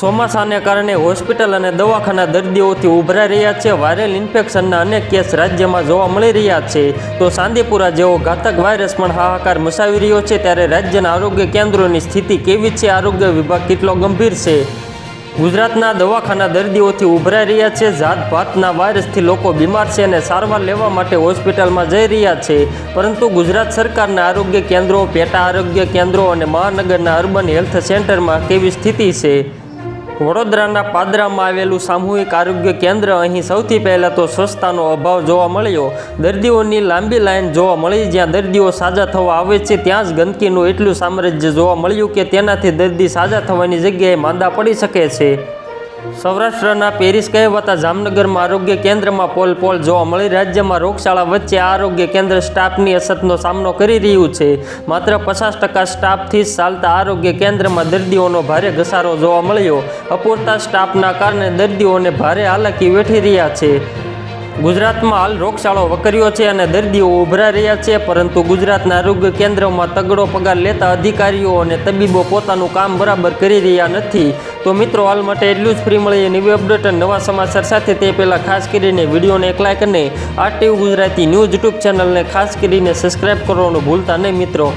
ચોમાસાને કારણે હોસ્પિટલ અને દવાખાના દર્દીઓથી ઉભરાઈ રહ્યા છે. વાયરલ ઇન્ફેક્શનના અનેક કેસ રાજ્યમાં જોવા મળી રહ્યા છે. તો સાંદીપુરા જેવો ઘાતક વાયરસ પણ હાહાકાર મચાવી રહ્યો છે. ત્યારે રાજ્યના આરોગ્ય કેન્દ્રોની સ્થિતિ કેવી છે? આરોગ્ય વિભાગ કેટલો ગંભીર છે? ગુજરાતના દવાખાના દર્દીઓથી ઉભરાઈ રહ્યા છે. જાત ભાતના વાયરસથી લોકો બીમાર છે અને સારવાર લેવા માટે હોસ્પિટલમાં જઈ રહ્યા છે. પરંતુ ગુજરાત સરકારના આરોગ્ય કેન્દ્રો, પેટા આરોગ્ય કેન્દ્રો અને મહાનગરના અર્બન હેલ્થ સેન્ટરમાં કેવી સ્થિતિ છે? વડોદરાના પાદરામાં આવેલું સામૂહિક આરોગ્ય કેન્દ્ર અહીં સૌથી પહેલાં તો સ્વચ્છતાનો અભાવ જોવા મળ્યો. દર્દીઓની લાંબી લાઈન જોવા મળી, જ્યાં દર્દીઓ સાજા થવા આવે છે, ત્યાં જ ગંદકીનું એટલું સામ્રાજ્ય જોવા મળ્યું કે તેનાથી દર્દી સાજા થવાની જગ્યાએ માંદા પડી શકે છે. સૌરાષ્ટ્રના પેરિસ કહેવાતા જામનગરમાં આરોગ્ય કેન્દ્રમાં પોલ પોલ જોવા મળી. રાજ્યમાં રોગચાળા વચ્ચે આરોગ્ય કેન્દ્ર સ્ટાફની અછતનો સામનો કરી રહ્યું છે. માત્ર પચાસ ટકા સ્ટાફથી ચાલતા આરોગ્ય કેન્દ્રમાં દર્દીઓનો ભારે ઘસારો જોવા મળ્યો. અપૂરતા સ્ટાફના કારણે દર્દીઓને ભારે હાલાકી વેઠી રહ્યા છે. ગુજરાતમાં હાલ રોગચાળો વકર્યો છે અને દર્દીઓ ઉભરા રહ્યા છે, પરંતુ ગુજરાતના આરોગ્ય કેન્દ્રોમાં તગડો પગાર લેતા અધિકારીઓ અને તબીબો પોતાનું કામ બરાબર કરી રહ્યા નથી. તો મિત્રો, હાલ માટે એટલું જ. ફ્રી મળીએ નવી અપડેટ અને નવા સમાચાર સાથે. તે પહેલાં ખાસ કરીને વિડીયોને એક લાઇક અને આ ટીવી ગુજરાતી ન્યૂઝ યુટ્યુબ ચેનલને ખાસ કરીને સબસ્ક્રાઈબ કરવાનું ભૂલતા નહીં મિત્રો.